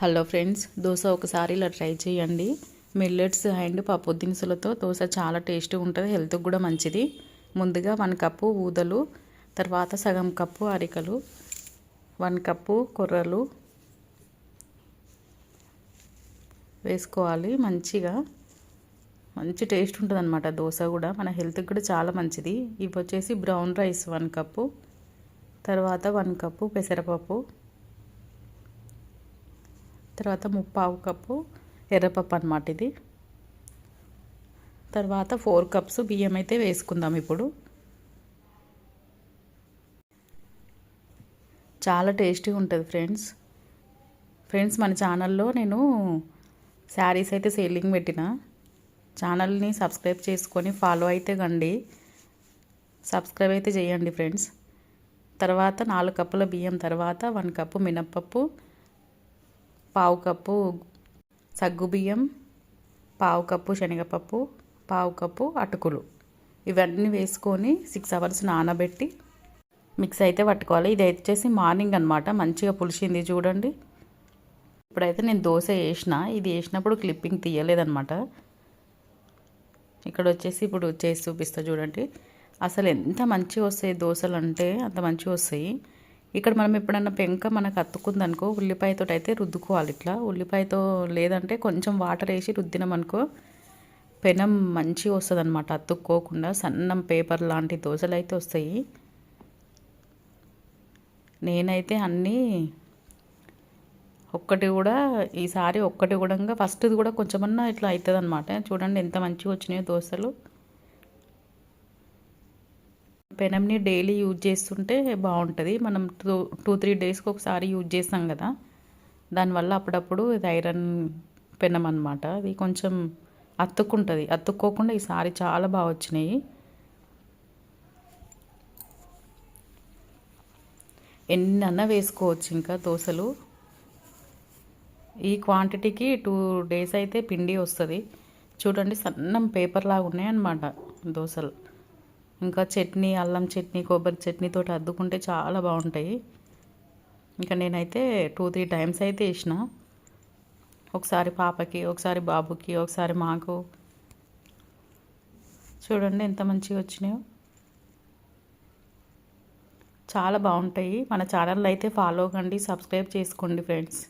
Hello friends dosa ఒకసారి ఇలా try చేయండి. మిల్లెట్స్ అండ్ పప్పు దినుసులతో దోశ చాలా టేస్ట్ ఉంటుంది హెల్త్కి కూడా మంచిది. ముందుగా వన్ కప్పు ఊదలు తర్వాత సగం కప్పు అరికలు వన్ కప్పు కొర్రలు వేసుకోవాలి. మంచిగా మంచి టేస్ట్ ఉంటుంది అనమాట దోశ కూడా. మన హెల్త్కి కూడా చాలా మంచిది. ఇవి వచ్చేసి బ్రౌన్ రైస్ వన్ కప్పు తర్వాత వన్ కప్పు పెసరపప్పు తర్వాత ముప్పావు కప్పు ఎర్రపప్పు అనమాట ఇది. తర్వాత ఫోర్ కప్స్ బియ్యం అయితే వేసుకుందాం ఇప్పుడు. చాలా టేస్టీగా ఉంటుంది ఫ్రెండ్స్. ఫ్రెండ్స్ మన ఛానల్లో నేను శారీస్ అయితే సేలింగ్ పెట్టిన. ఛానల్ని సబ్స్క్రైబ్ చేసుకొని ఫాలో అయితే కండి. సబ్స్క్రైబ్ అయితే చేయండి ఫ్రెండ్స్. తర్వాత నాలుగు కప్పుల బియ్యం తర్వాత వన్ కప్పు మినప్పప్పు పావు కప్పు సగ్గుబియ్యం పావు కప్పు శనగపప్పు పావు కప్పు అటుకులు. ఇవన్నీ వేసుకొని సిక్స్ అవర్స్ నానబెట్టి మిక్స్ అయితే పట్టుకోవాలి. ఇది వచ్చేసి మార్నింగ్ అనమాట మంచిగా పులిసింది చూడండి. ఇప్పుడైతే నేను దోశ వేసిన. ఇది వేసినప్పుడు క్లిప్పింగ్ తీయలేదనమాట ఇక్కడ వచ్చేసి ఇప్పుడు చేసి చూపిస్తా చూడండి. అసలు ఎంత మంచిగా వస్తాయి దోశలు అంటే అంత మంచిగా వస్తాయి. ఇక్కడ మనం ఎప్పుడన్నా పెంక మనకు అత్తుకుందనుకో ఉల్లిపాయతో అయితే రుద్దుకోవాలి ఇట్లా. ఉల్లిపాయతో లేదంటే కొంచెం వాటర్ వేసి రుద్దినామనుకో పెనం మంచిగా వస్తుంది అనమాట అతుక్కోకుండా సన్నం పేపర్ లాంటి దోశలు అయితే వస్తాయి. నేనైతే అన్నీ ఒక్కటి కూడా ఈసారి ఒక్కటి కూడా ఫస్ట్ది కూడా కొంచెమన్నా ఇట్లా అవుతుంది అనమాట చూడండి ఎంత మంచిగా వచ్చినాయో దోశలు. పెనంని డైలీ యూజ్ చేస్తుంటే బాగుంటుంది. మనం టూ టూ త్రీ డేస్కి ఒకసారి యూజ్ చేస్తాం కదా. దానివల్ల అప్పుడప్పుడు ఇది ఐరన్ పెనం అనమాట అది కొంచెం అతుక్కుంటుంది. అతుక్కోకుండా ఈసారి చాలా బాగా వచ్చినాయి. ఎన్నన్నా వేసుకోవచ్చు ఇంకా దోశలు. ఈ క్వాంటిటీకి టూ డేస్ అయితే పిండి వస్తుంది. చూడండి సన్నం పేపర్ లాగా ఉన్నాయన్నమాట దోశలు. ఇంకా చట్నీ అల్లం చట్నీ కొబ్బరి చట్నీతో అద్దుకుంటే చాలా బాగుంటాయి. ఇంకా నేనైతే టూ త్రీ టైమ్స్ అయితే వేసిన. ఒకసారి పాపకి ఒకసారి బాబుకి ఒకసారి మాకు. చూడండి ఎంత మంచిగా వచ్చినాయో. చాలా బాగుంటాయి. మన ఛానల్ అయితే ఫాలో కండి సబ్స్క్రైబ్ చేసుకోండి ఫ్రెండ్స్.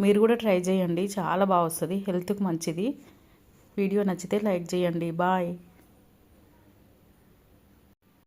మీరు కూడా ట్రై చేయండి. చాలా బాగా వస్తుంది. హెల్త్కి మంచిది. వీడియో నచ్చితే లైక్ చేయండి. బాయ్.